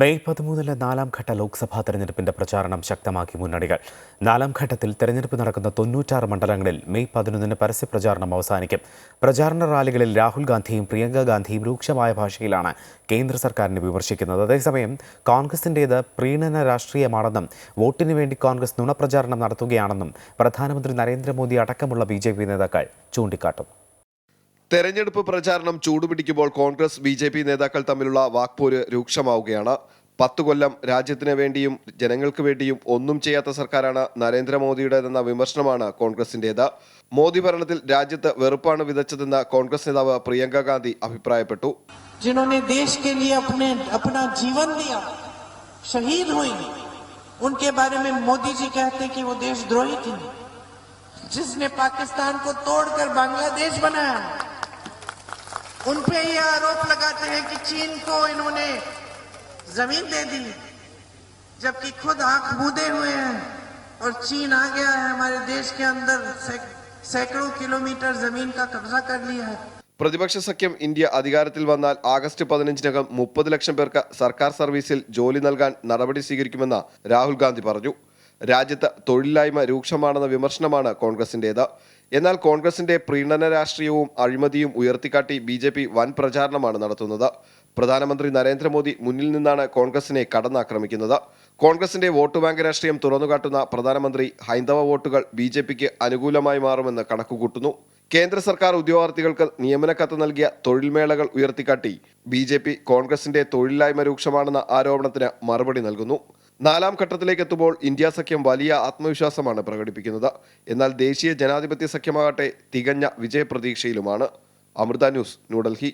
May പതിമൂന്നിലെ നാലാം ഘട്ട ലോക്സഭാ തെരഞ്ഞെടുപ്പിന്റെ പ്രചാരണം ശക്തമാക്കി മുന്നണികൾ. നാലാം ഘട്ടത്തിൽ തെരഞ്ഞെടുപ്പ് നടക്കുന്ന തൊണ്ണൂറ്റാറ് മണ്ഡലങ്ങളിൽ മെയ് പതിനൊന്നിന് പരസ്യ പ്രചാരണം അവസാനിക്കും. പ്രചാരണ റാലികളിൽ രാഹുൽ ഗാന്ധിയും പ്രിയങ്ക ഗാന്ധിയും രൂക്ഷമായ ഭാഷയിലാണ് കേന്ദ്ര സർക്കാരിനെ വിമർശിക്കുന്നത്. അതേസമയം കോൺഗ്രസിന്റേത് പ്രീണന രാഷ്ട്രീയമാണെന്നും വോട്ടിന് വേണ്ടി കോൺഗ്രസ് നുണപ്രചാരണം നടത്തുകയാണെന്നും പ്രധാനമന്ത്രി നരേന്ദ്രമോദി അടക്കമുള്ള ബി നേതാക്കൾ ചൂണ്ടിക്കാട്ടും. തെരഞ്ഞെടുപ്പ് പ്രചാരണം ചൂടുപിടിക്കുമ്പോൾ കോൺഗ്രസ് ബി ജെ പി നേതാക്കൾ തമ്മിലുള്ള വാക്പോര് രൂക്ഷമാവുകയാണ് പത്തു കൊല്ലം രാജ്യത്തിന് വേണ്ടിയും ജനങ്ങൾക്ക് വേണ്ടിയും ഒന്നും ചെയ്യാത്ത സർക്കാരാണ് നരേന്ദ്രമോദിയുടേതെന്ന വിമർശനമാണ് കോൺഗ്രസിന്റേത് മോദി ഭരണത്തിൽ രാജ്യത്ത് വെറുപ്പാണ് വിതച്ചതെന്ന് കോൺഗ്രസ് നേതാവ് പ്രിയങ്ക ഗാന്ധി അഭിപ്രായപ്പെട്ടു जिन्होंने देश के लिए अपने अपना जीवन दिया शहीद हुई उनके बारे में मोदी जी कहते हैं कि वो देशद्रोही थी जिसने पाकिस्तान को तोड़कर बांग्लादेश बनाया उन पे ये आरोप लगाते हैं कि चीन को इन्होंने जमीन दे दी जबकि खुद आंख मूंदे हुए हैं और चीन आ गया है हमारे देश के अंदर सैक- सैकड़ों किलोमीटर जमीन का कब्जा कर लिया है പ്രതിപക്ഷ സഖ്യം ഇന്ത്യ അധികാരത്തിൽ വന്നാൽ ആഗസ്റ്റ് പതിനഞ്ചിനകം മുപ്പത് ലക്ഷം പേർക്ക് സർക്കാർ സർവീസിൽ ജോലി നൽകാൻ നടപടി സ്വീകരിക്കുമെന്ന് രാഹുൽ ഗാന്ധി പറഞ്ഞു രാജ്യത്ത് തൊഴിലില്ലായ്മ രൂക്ഷമാണെന്ന വിമർശനമാണ് കോൺഗ്രസിന്റേത് എന്നാൽ കോൺഗ്രസിന്റെ പ്രീണന രാഷ്ട്രീയവും അഴിമതിയും ഉയർത്തിക്കാട്ടി ബി ജെ പി വൻ പ്രചാരണമാണ് നടത്തുന്നത്. പ്രധാനമന്ത്രി നരേന്ദ്രമോദി മുന്നിൽ നിന്നാണ് കോൺഗ്രസിനെ കടന്നാക്രമിക്കുന്നത്. കോൺഗ്രസിന്റെ വോട്ട് ബാങ്ക് രാഷ്ട്രീയം തുറന്നുകാട്ടുന്ന പ്രധാനമന്ത്രി ഹൈന്ദവ വോട്ടുകൾ ബി ജെ പിക്ക് അനുകൂലമായി മാറുമെന്ന് കണക്കുകൂട്ടുന്നു. കേന്ദ്ര സർക്കാർ ഉദ്യോഗാർത്ഥികൾക്ക് നിയമന കത്ത് നൽകിയ തൊഴിൽമേളകൾ ഉയർത്തിക്കാട്ടി ബി ജെ പി കോൺഗ്രസിന്റെ തൊഴിലില്ലായ്മ രൂക്ഷമാണെന്ന ആരോപണത്തിന് മറുപടി നൽകുന്നു. നാലാം ഘട്ടത്തിലേക്ക് എത്തുമ്പോൾ ഇന്ത്യ സഖ്യം വലിയ ആത്മവിശ്വാസമാണ് പ്രകടിപ്പിക്കുന്നത്. എന്നാൽ ദേശീയ ജനാധിപത്യ സഖ്യമാകട്ടെ തികഞ്ഞ വിജയപ്രതീക്ഷയിലുമാണ്. അമൃത ന്യൂസ് ന്യൂഡൽഹി.